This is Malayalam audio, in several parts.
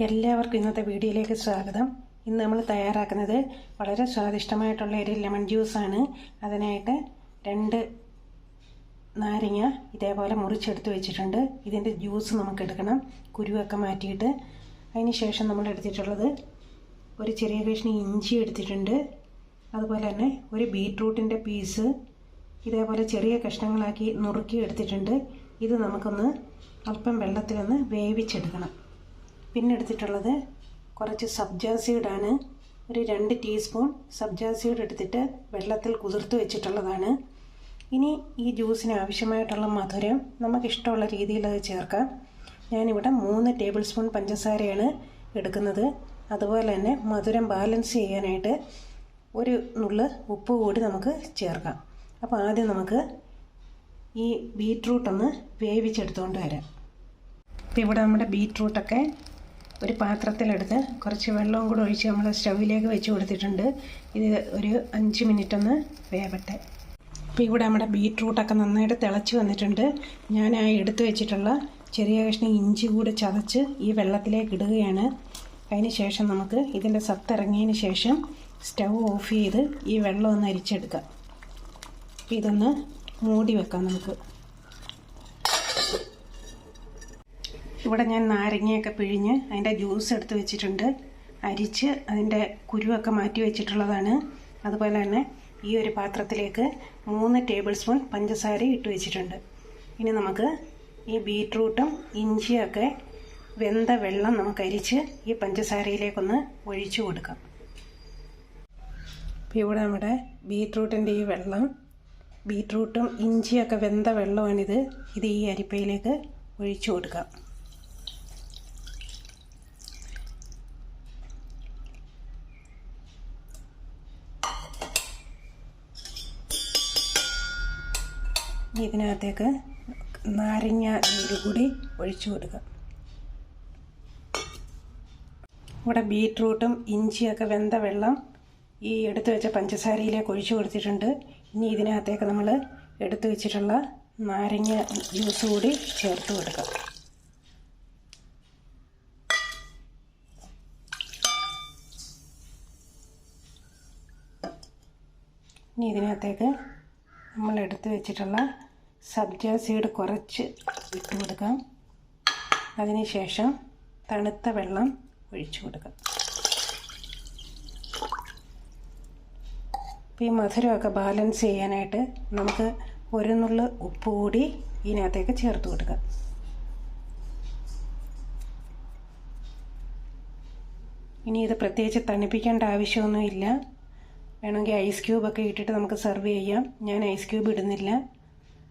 എല്ലാവർക്കും ഇന്നത്തെ വീഡിയോയിലേക്ക് സ്വാഗതം. ഇന്ന് നമ്മൾ തയ്യാറാക്കുന്നത് വളരെ സ്വാദിഷ്ടമായിട്ടുള്ള ഒരു ലെമൺ ജ്യൂസാണ് അതിനായിട്ട് രണ്ട് നാരങ്ങ ഇതേപോലെ മുറിച്ചെടുത്ത് വെച്ചിട്ടുണ്ട്. ഇതിന്റെ ജ്യൂസ് നമുക്ക് എടുക്കണം. കുരുവൊക്കെ മാറ്റിയിട്ട്. അതിന് ശേഷം നമ്മൾ എടുത്തിട്ടുള്ളത് ഒരു ചെറിയ കഷ്ണി ഇഞ്ചി എടുത്തിട്ടുണ്ട്. അതുപോലെ തന്നെ ഒരു ബീട്രൂട്ടിന്റെ പീസ് ഇതേപോലെ ചെറിയ കഷ്ണങ്ങളാക്കി നുറുക്കി എടുത്തിട്ടുണ്ട്. ഇത് നമുക്കൊന്ന് അല്പം വെള്ളത്തിലൊന്ന് വേവിച്ചെടുക്കണം. പിന്നെ എടുത്തിട്ടുള്ളത് കുറച്ച് സബ്ജാ ഒരു രണ്ട് ടീസ്പൂൺ സബ്ജാ സീഡ് എടുത്തിട്ട് വെള്ളത്തിൽ കുതിർത്ത് വെച്ചിട്ടുള്ളതാണ്. ഇനി ഈ ജ്യൂസിന് ആവശ്യമായിട്ടുള്ള മധുരം നമുക്കിഷ്ടമുള്ള രീതിയിൽ അത് ചേർക്കാം. ഞാനിവിടെ മൂന്ന് ടേബിൾ സ്പൂൺ പഞ്ചസാരയാണ് എടുക്കുന്നത്. അതുപോലെ തന്നെ മധുരം ബാലൻസ് ചെയ്യാനായിട്ട് ഒരു നുള്ള് ഉപ്പ് കൂടി നമുക്ക് ചേർക്കാം. അപ്പോൾ ആദ്യം നമുക്ക് ഈ ബീറ്റ്റൂട്ടൊന്ന് വേവിച്ചെടുത്തുകൊണ്ട് വരാം. ഇപ്പോൾ ഇവിടെ നമ്മുടെ ബീട്രൂട്ടൊക്കെ ഒരു പാത്രത്തിലെടുത്ത് കുറച്ച് വെള്ളവും കൂടെ ഒഴിച്ച് നമ്മൾ സ്റ്റൗവിലേക്ക് വെച്ച് കൊടുത്തിട്ടുണ്ട്. ഇത് ഒരു അഞ്ച് മിനിറ്റ് ഒന്ന് വേവട്ടെ. അപ്പോൾ ഇവിടെ നമ്മുടെ ബീട്രൂട്ടൊക്കെ നന്നായിട്ട് തിളച്ച് വന്നിട്ടുണ്ട്. ഞാൻ ആ എടുത്ത് വെച്ചിട്ടുള്ള ചെറിയ കഷ്ണം ഇഞ്ചി കൂടെ ചതച്ച് ഈ വെള്ളത്തിലേക്ക് ഇടുകയാണ്. അതിന് ശേഷം നമുക്ക് ഇതിന്റെ സത്തിറങ്ങിയതിന് ശേഷം സ്റ്റൗ ഓഫ് ചെയ്ത് ഈ വെള്ളം ഒന്ന് അരിച്ചെടുക്കാം. ഇതൊന്ന് മൂടി വെക്കാം നമുക്ക്. ഇവിടെ ഞാൻ നാരങ്ങയൊക്കെ പിഴിഞ്ഞ് അതിന്റെ ജ്യൂസ് എടുത്ത് വെച്ചിട്ടുണ്ട്. അരിച്ച് അതിന്റെ കുരുവൊക്കെ മാറ്റി വെച്ചിട്ടുള്ളതാണ്. അതുപോലെ തന്നെ ഈ ഒരു പാത്രത്തിലേക്ക് മൂന്ന് ടേബിൾ സ്പൂൺ പഞ്ചസാര ഇട്ട് വെച്ചിട്ടുണ്ട്. ഇനി നമുക്ക് ഈ ബീട്രൂട്ടും ഇഞ്ചിയൊക്കെ വെന്ത വെള്ളം നമുക്ക് അരിച്ച് ഈ പഞ്ചസാരയിലേക്കൊന്ന് ഒഴിച്ചു കൊടുക്കാം. അപ്പോൾ ഇവിടെ നമ്മുടെ ബീട്രൂട്ടിന്റെ ഈ വെള്ളം ബീട്രൂട്ടും ഇഞ്ചിയൊക്കെ വെന്ത വെള്ളമാണിത്. ഇത് ഈ അരിപ്പയിലേക്ക് ഒഴിച്ചു കൊടുക്കാം. ഇതിനകത്തേക്ക് നാരങ്ങ നീര് കൂടി ഒഴിച്ചു കൊടുക്കുക. ഇവിടെ ബീട്രൂട്ടും ഇഞ്ചിയൊക്കെ വെന്ത വെള്ളം ഈ എടുത്തു വെച്ച പഞ്ചസാരയിലേക്ക് ഒഴിച്ചു കൊടുത്തിട്ടുണ്ട്. ഇനി ഇതിനകത്തേക്ക് നമ്മൾ എടുത്തു വെച്ചിട്ടുള്ള നാരങ്ങ ജ്യൂസ് കൂടി ചേർത്ത് കൊടുക്കാം ഇനി ഇതിനകത്തേക്ക് നമ്മൾ എടുത്തു വെച്ചിട്ടുള്ള സബ്ജ സീഡ് കുറച്ച് ഇട്ട് കൊടുക്കാം. അതിനുശേഷം തണുത്ത വെള്ളം ഒഴിച്ചു കൊടുക്കാം. അപ്പോൾ ഈ മധുരമൊക്കെ ബാലൻസ് ചെയ്യാനായിട്ട് നമുക്ക് ഒരു നുള്ളു ഉപ്പ് കൂടി ഇതിനകത്തേക്ക് ചേർത്ത് കൊടുക്കാം. ഇനി ഇത് പ്രത്യേകിച്ച് തണുപ്പിക്കേണ്ട ആവശ്യമൊന്നുമില്ല. വേണമെങ്കിൽ ഐസ് ക്യൂബൊക്കെ ഇട്ടിട്ട് നമുക്ക് സെർവ് ചെയ്യാം. ഞാൻ ഐസ് ക്യൂബ് ഇടുന്നില്ല.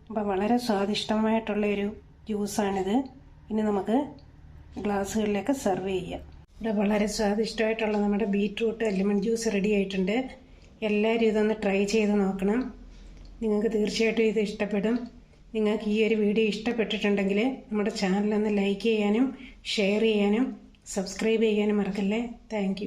അപ്പം വളരെ സ്വാദിഷ്ടമായിട്ടുള്ള ഒരു ജ്യൂസാണിത് ഇനി നമുക്ക് ഗ്ലാസ്സുകളിലേക്ക് സെർവ് ചെയ്യാം. ഇവിടെ വളരെ സ്വാദിഷ്ടമായിട്ടുള്ള നമ്മുടെ ബീറ്റ്റൂട്ട് ലെമൺ ജ്യൂസ് റെഡി ആയിട്ടുണ്ട്. എല്ലാവരും ഇതൊന്ന് ട്രൈ ചെയ്ത് നോക്കണം. നിങ്ങൾക്ക് തീർച്ചയായിട്ടും ഇത് ഇഷ്ടപ്പെടും. നിങ്ങൾക്ക് ഈ ഒരു വീഡിയോ ഇഷ്ടപ്പെട്ടിട്ടുണ്ടെങ്കിൽ നമ്മുടെ ചാനലൊന്ന് ലൈക്ക് ചെയ്യാനും ഷെയർ ചെയ്യാനും സബ്സ്ക്രൈബ് ചെയ്യാനും മറക്കല്ലേ. താങ്ക്